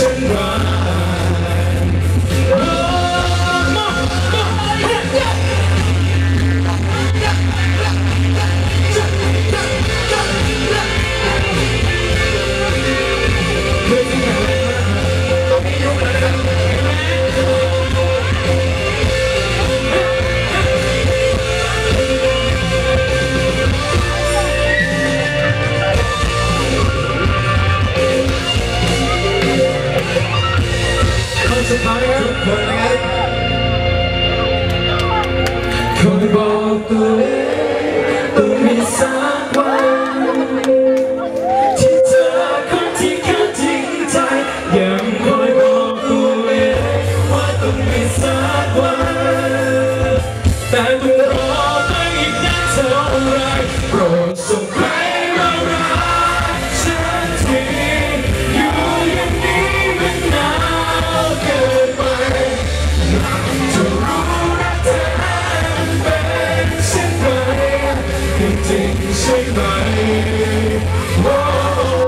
and Come on, come on. waiting, say my name. Whoa.